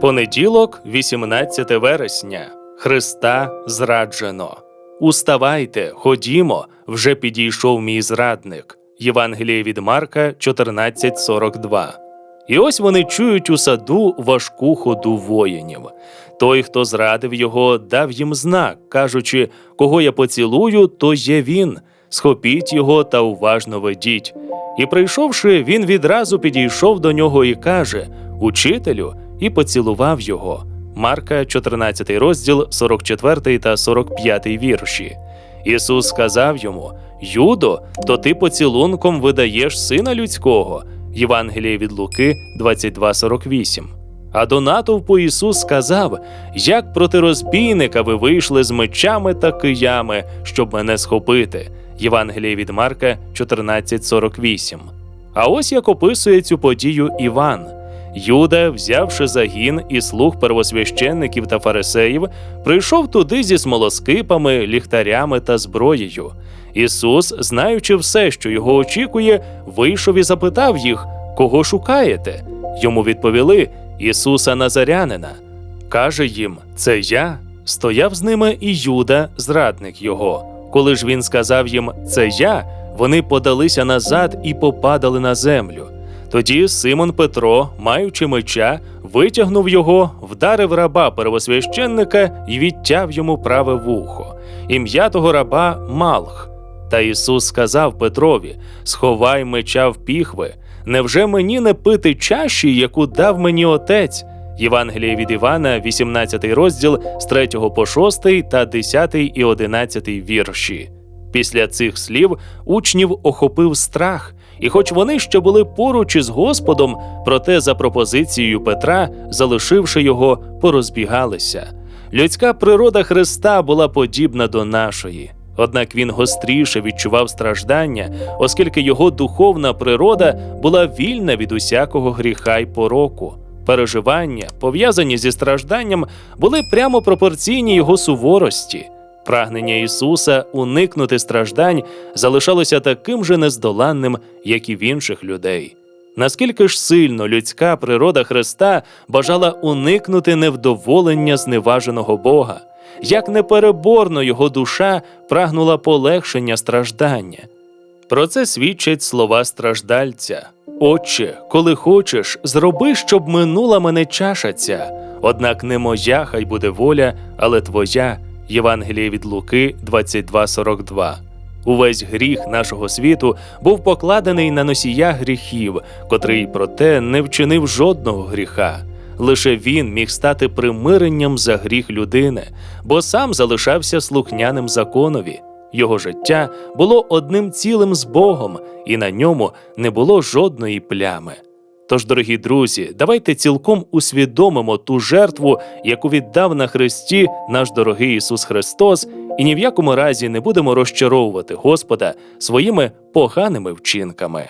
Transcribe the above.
Понеділок, 18 вересня. Христа зраджено. Уставайте, ходімо, вже підійшов мій зрадник. Євангеліє від Марка 14.42. І ось вони чують у саду важку ходу воїнів. Той, хто зрадив його, дав їм знак, кажучи, кого я поцілую, то є він. Схопіть його та уважно ведіть. І прийшовши, він відразу підійшов до нього і каже: Учителю, і поцілував його. Марка, 14 розділ, 44 та 45 вірші. Ісус сказав йому: Юдо, то ти поцілунком видаєш сина людського. Євангеліє від Луки 22.48. А до натовпу Ісус сказав: Як проти розбійника ви вийшли з мечами та киями, щоб мене схопити. Євангеліє від Марка 14.48. А ось як описує цю подію Іван. Юда, взявши загін і слуг первосвященників та фарисеїв, прийшов туди зі смолоскипами, ліхтарями та зброєю. Ісус, знаючи все, що його очікує, вийшов і запитав їх, кого шукаєте? Йому відповіли Ісуса Назарянина. Каже їм: Це я. Стояв з ними і Юда, зрадник його. Коли ж він сказав їм Це я, вони подалися назад і попадали на землю. Тоді Симон Петро, маючи меча, витягнув його, вдарив раба первосвященника і відтяв йому праве вухо. Ім'я того раба Малх. Та Ісус сказав Петрові: Сховай меча в піхви. Невже мені не пити чаші, яку дав мені отець? Євангеліє від Івана, 18 розділ з 3 по 6 та 10 і 11 вірші. Після цих слів учнів охопив страх, і хоч вони ще були поруч із Господом, проте за пропозицією Петра, залишивши його, порозбігалися. Людська природа Христа була подібна до нашої. Однак він гостріше відчував страждання, оскільки його духовна природа була вільна від усякого гріха й пороку. Переживання, пов'язані зі стражданням, були прямо пропорційні його суворості. Прагнення Ісуса уникнути страждань залишалося таким же нездоланним, як і в інших людей. Наскільки ж сильно людська природа Христа бажала уникнути невдоволення зневаженого Бога, як непереборно його душа прагнула полегшення страждання. Про це свідчать слова страждальця. Отче, коли хочеш, зроби, щоб минула мене чаша ця, однак не моя хай буде воля, але твоя. Євангеліє від Луки 22.42. Увесь гріх нашого світу був покладений на носія гріхів, котрий, проте, не вчинив жодного гріха. Лише він міг стати примиренням за гріх людини, бо сам залишався слухняним законові. Його життя було одним цілим з Богом, і на ньому не було жодної плями. Тож, дорогі друзі, давайте цілком усвідомимо ту жертву, яку віддав на Христі наш дорогий Ісус Христос, і ні в якому разі не будемо розчаровувати Господа своїми поганими вчинками.